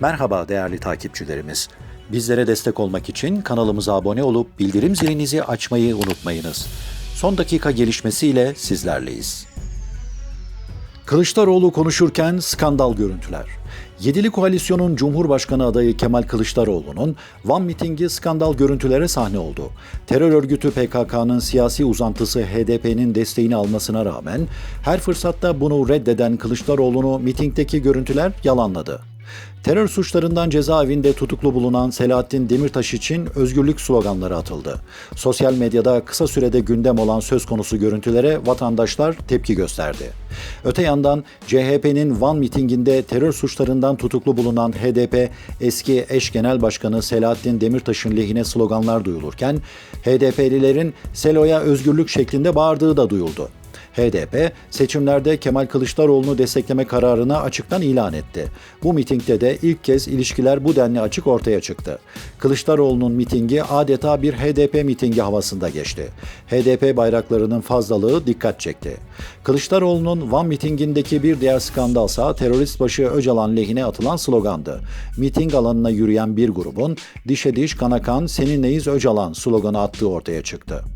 Merhaba değerli takipçilerimiz. Bizlere destek olmak için kanalımıza abone olup bildirim zilinizi açmayı unutmayınız. Son dakika gelişmesiyle sizlerleyiz. Kılıçdaroğlu konuşurken skandal görüntüler. Yedili Koalisyon'un Cumhurbaşkanı adayı Kemal Kılıçdaroğlu'nun Van mitingi skandal görüntülere sahne oldu. Terör örgütü PKK'nın siyasi uzantısı HDP'nin desteğini almasına rağmen her fırsatta bunu reddeden Kılıçdaroğlu'nu mitingdeki görüntüler yalanladı. Terör suçlarından cezaevinde tutuklu bulunan Selahattin Demirtaş için özgürlük sloganları atıldı. Sosyal medyada kısa sürede gündem olan söz konusu görüntülere vatandaşlar tepki gösterdi. Öte yandan CHP'nin Van mitinginde terör suçlarından tutuklu bulunan HDP eski eş genel başkanı Selahattin Demirtaş'ın lehine sloganlar duyulurken HDP'lilerin Selo'ya özgürlük şeklinde bağırdığı da duyuldu. HDP seçimlerde Kemal Kılıçdaroğlu'nu destekleme kararını açıktan ilan etti. Bu mitingde de ilk kez ilişkiler bu denli açık ortaya çıktı. Kılıçdaroğlu'nun mitingi adeta bir HDP mitingi havasında geçti. HDP bayraklarının fazlalığı dikkat çekti. Kılıçdaroğlu'nun Van mitingindeki bir diğer skandalsa terörist başı Öcalan lehine atılan slogandı. Miting alanına yürüyen bir grubun dişe diş kana kan seninleyiz Öcalan sloganı attığı ortaya çıktı.